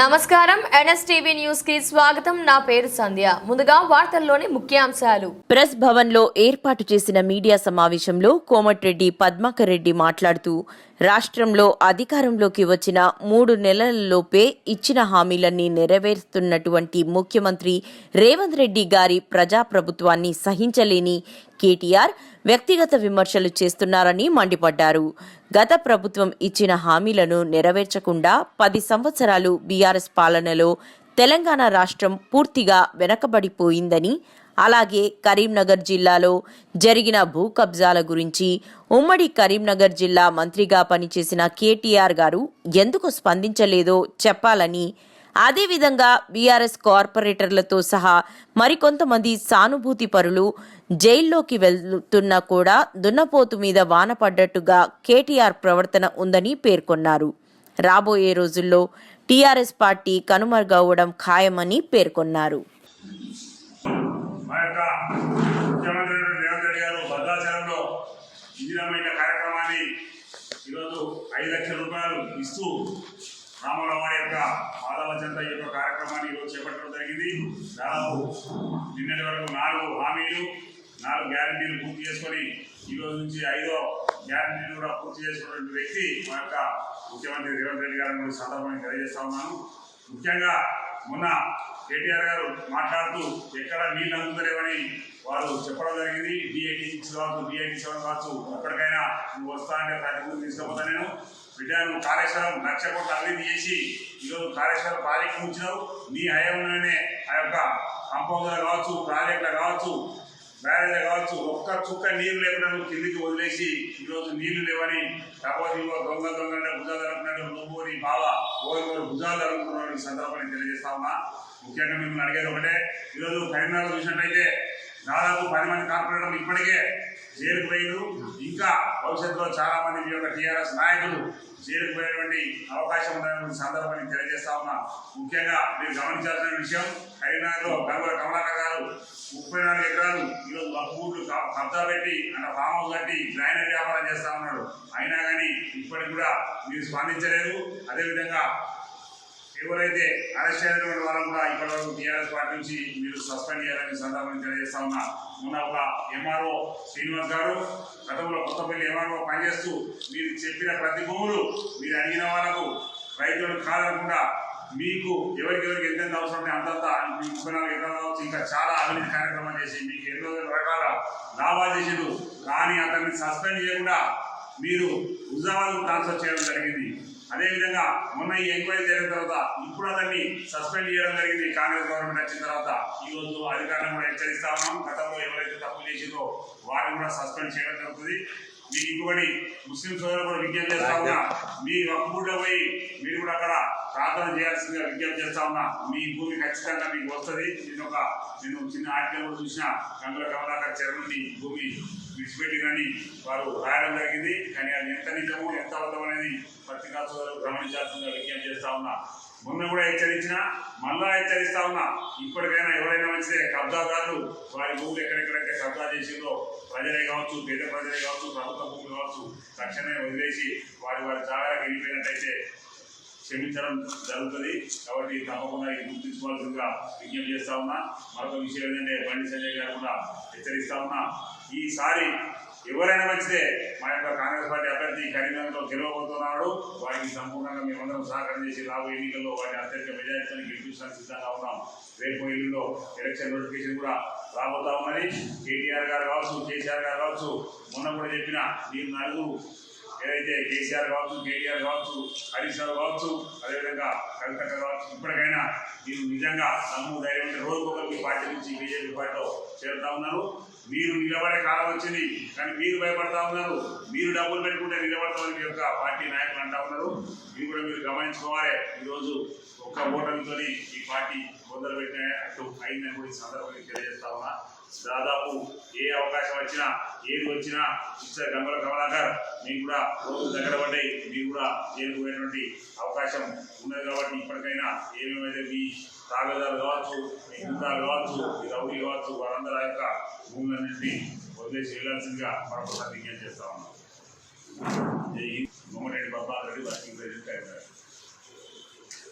నమస్కారం. ఎన్ఎస్టీవీ న్యూస్కి స్వాగతం. నా పేరు సంధ్య. ముందుగా వార్తల్లోని ముఖ్యాంశాలు. ప్రెస్ భవన్లో ఏర్పాటు చేసిన మీడియా సమావేశంలో కోమటిరెడ్డి పద్మాకర్ రెడ్డి మాట్లాడుతూ రాష్ట్రంలో అధికారంలోకి వచ్చిన మూడు నెలలలోపే ఇచ్చిన హామీలన్నీ నెరవేరుస్తున్నటువంటి ముఖ్యమంత్రి రేవంత్ రెడ్డి గారి ప్రజాప్రభుత్వాన్ని సహించలేని కేటీఆర్ వ్యక్తిగత విమర్శలు చేస్తున్నారని మండిపడ్డారు. గత ప్రభుత్వం ఇచ్చిన హామీలను నెరవేర్చకుండా పది సంవత్సరాలు బీఆర్ఎస్ పాలనలో తెలంగాణ రాష్ట్రం పూర్తిగా వెనకబడిపోయిందని అలాగే కరీంనగర్ జిల్లాలో జరిగిన భూ కబ్జాల గురించి ఉమ్మడి కరీంనగర్ జిల్లా మంత్రిగా పనిచేసిన కేటీఆర్ గారు ఎందుకు స్పందించలేదో చెప్పాలని అదేవిధంగా బీఆర్ఎస్ కార్పొరేటర్లతో సహా మరికొంతమంది సానుభూతి పరులు జైల్లోకి వెళ్తున్నా కూడా దున్నపోతు మీద వాన పడ్డట్టుగా కేటీఆర్ ప్రవర్తన ఉందని పేర్కొన్నారు. రాబోయే రోజుల్లో టీఆర్ఎస్ పార్టీ కనుమరుగవడం ఖాయమని పేర్కొన్నారు. కార్యక్రమాన్ని ఈరోజు ఐదు లక్షల రూపాయలు ఇస్తూ రామారావు యొక్క పాదవచంత ఈ యొక్క కార్యక్రమాన్ని ఈరోజు చేపట్టడం జరిగింది. దాదాపు నిన్నటి వరకు నాలుగు హామీలు నాలుగు గ్యారంటీలు పూర్తి చేసుకొని ఈరోజు నుంచి ఐదో గ్యారంటీలు కూడా పూర్తి చేసుకున్నటువంటి వ్యక్తి మా యొక్క ముఖ్యమంత్రి రేవంత్ రెడ్డి గారిని సందర్భంగా తెలియజేస్తా ఉన్నాను. ముఖ్యంగా మొన్న కేటీఆర్ గారు మాట్లాడుతూ ఎక్కడ నీళ్ళు అందుతలేవని వారు చెప్పడం జరిగింది. డిఐటీ సిక్స్ కావచ్చు డిఐటి సెవెన్ కావచ్చు ఎప్పటికైనా నువ్వు వస్తా అంటే ప్రతి ముందు తీసుకుపోతా నేను. బిడ్డను కాళేశ్వరం లక్ష కోట్ల అభివృద్ధి చేసి ఈరోజు కాళేశ్వరం ప్రాజెక్టు ఉంచినావు. నీ హయాంలోనే ఆ యొక్క కంపౌండర్ కావచ్చు ప్రాజెక్టులు కావచ్చు బ్యారేజ్ కావచ్చు ఒక్క చుక్క నీరు లేకుండా నువ్వు కిందికి వదిలేసి ఈరోజు నీళ్ళు లేవని కాకపోతే ఇవ్వ దొంగ దొంగ భుజాలు అనుకున్నాడు నువ్వు నీ బావ ఓ భుజాలు ఈ సందర్భాన్ని తెలియజేస్తా ఉన్నా. ముఖ్యంగా మిమ్మల్ని అడిగేది ఒకటే ఈరోజు కరీంనగర్ చూసినట్టయితే దాదాపు పది మంది కార్పొరేటర్లు ఇప్పటికే జైలుకు పోయారు ఇంకా భవిష్యత్తులో చాలా మంది మీ యొక్క టీఆర్ఎస్ నాయకులు జైలుకు పోయేటువంటి అవకాశం ఉన్నటువంటి సందర్భాన్ని తెలియజేస్తా ఉన్నా. ముఖ్యంగా మీరు గమనించాల్సిన విషయం కరీంనగర్లో గంగుల కమలాకర్ గారు ముప్పై నాలుగు ఎకరాలు ఈరోజు వక్కులు కబ్జా పెట్టి అంటే ఫామ్ హౌస్ కట్టి గ్రైనర్ వ్యాపారం చేస్తా ఉన్నాడు. అయినా కానీ ఇప్పటికి కూడా మీరు స్పందించలేదు. అదేవిధంగా ఎవరైతే అరెస్ట్ అయినటువంటి వాళ్ళని కూడా ఇప్పటి వరకు టీఆర్ఎస్ పార్టీ నుంచి మీరు సస్పెండ్ చేయాలని సందర్భంగా తెలియజేస్తా ఉన్నా. మొన్న ఒక ఎంఆర్ఓ శ్రీనివాస్ గారు గతంలో కొత్తపల్లి ఎంఆర్ఓ పనిచేస్తూ మీరు చెప్పిన ప్రతి భూములు మీరు అడిగిన వాళ్ళకు రైతులు కాదనకుండా మీకు ఎవరికి ఎవరికి ఎంతెంత అవసరం ఉంటే అంతంత మీ ముప్పై నాలుగు ఎకరాలు కావచ్చు ఇంకా చాలా అభివృద్ధి కార్యక్రమాలు చేసి మీకు ఎన్నో రకాల లాభాలు చేసిండు. కానీ అతన్ని సస్పెండ్ చేయకుండా మీరు హుజాబాద్ ట్రాన్స్ఫర్ చేయడం జరిగింది. అదేవిధంగా మొన్న ఈ ఎంక్వైరీ జరిగిన తర్వాత ఇప్పుడు అతన్ని సస్పెండ్ చేయడం జరిగింది. కాంగ్రెస్ గవర్నమెంట్ వచ్చిన తర్వాత ఈ రోజు అధికారులను కూడా హెచ్చరిస్తా ఉన్నాం. గతంలో ఎవరైతే తప్పు చేసిందో వారిని కూడా సస్పెండ్ చేయడం జరుగుతుంది. మీకు ఇంకొకటి ముస్లిం సోదరులు కూడా విజ్ఞప్తి చేస్తా ఉన్నా మీ ఒక్కూట్లో పోయి మీరు కూడా అక్కడ ప్రార్థన చేయాల్సిందిగా విజ్ఞప్తి చేస్తా ఉన్నా. మీ భూమి ఖచ్చితంగా మీకు వస్తుంది. నేను ఒక నేను చిన్న ఆర్టికల్ చూసిన. గంగుల కమలాకర్ చరణి భూమి విడిచిపెట్టిరని వారు రాయడం జరిగింది. కానీ అది ఎంత నిజము ఎంత అబద్ధం అనేది పత్రికా సోదరులు గమనించాల్సిందిగా విజ్ఞప్తి చేస్తా ఉన్నా. మొన్న కూడా హెచ్చరించిన మళ్ళా హెచ్చరిస్తా ఉన్నా. ఇప్పటికైనా ఎవరైనా మంచిదే కబ్జాదారులు. వారి భూములు ఎక్కడెక్కడైతే కబ్జా చేసిందో ప్రజలే కావచ్చు పేద ప్రజలే కావచ్చు ప్రభుత్వ భూములు కావచ్చు తక్షణమే వదిలేసి వారి వారి జాగాలకు వెళ్ళిపోయినట్టయితే క్షమించడం జరుగుతుంది. కాబట్టి తప్పకుండా ఇది గుర్తుంచుకోవాల్సిందిగా విజ్ఞప్తి చేస్తా ఉన్నా. మరొక విషయం ఏంటంటే బండి సంజయ్ గారు కూడా హెచ్చరిస్తా ఉన్నా. ఈసారి ఎవరైనా మంచిదే మా యొక్క కాంగ్రెస్ పార్టీ అభ్యర్థి కరీంనగర్లో గెలవబోతున్నాడు. వారికి సంపూర్ణంగా మేమందరం సహకారం చేసి రాబోయే ఎన్నికల్లో వారి అత్యధిక మెజారిటీతో గెలిపించడానికి సిద్ధంగా ఉన్నాం. రేపు ఎల్లుండో ఎలక్షన్ నోటిఫికేషన్ కూడా రాబోతా ఉన్నది. కేటీఆర్ గారు కావచ్చు కేసీఆర్ గారు కావచ్చు మొన్న కూడా చెప్పిన మీరు నలుగురు ఏదైతే కేసీఆర్ కావచ్చు కేటీఆర్ కావచ్చు హరీష్ రావు కావచ్చు అదేవిధంగా కవితక్క కావచ్చు ఇప్పటికైనా మీరు నిజంగా నమ్ము ధైర్యం ఉంటే రోజుకొకరికి పార్టీ నుంచి బీజేపీ పార్టీలో చేరుతా ఉన్నారు. మీరు నిలబడే కాలం వచ్చింది కానీ మీరు భయపడతా ఉన్నారు. మీరు డబ్బులు పెట్టుకుంటే నిలబడతామని మీ యొక్క పార్టీ నాయకులు అంటా ఉన్నారు. ఇది కూడా మీరు గమనించుకోవాలి. ఈరోజు ఒక్క ఓటమితో ఈ పార్టీ మొదలు పెట్టిన అటు అయిందని కూడా ఈ సందర్భంగా తెలియజేస్తా ఉన్నా. దాదాపు ఏ అవకాశం వచ్చినా ఏది వచ్చినా ఇచ్చారు గంగుల కమలాకర్ మీకు కూడా రోజు దగ్గర పడ్డాయి. మీకు కూడా జైలుకు అవకాశం ఉన్నది కాబట్టి ఇప్పటికైనా ఏమేమైతే మీ తాగేదారు కావచ్చు మీ హిందాలు కావచ్చు మీ రౌడీ కావచ్చు వారందరి యొక్క భూములన్నింటినీ వదిలేసి వెళ్ళాల్సిందిగా మరొకసారి విజ్ఞప్తి చేస్తా ఉన్నాం. జై హింద్. బాబా రెడ్డి వర్కింగ్ ప్రెసిడెంట్ అయిపోయారు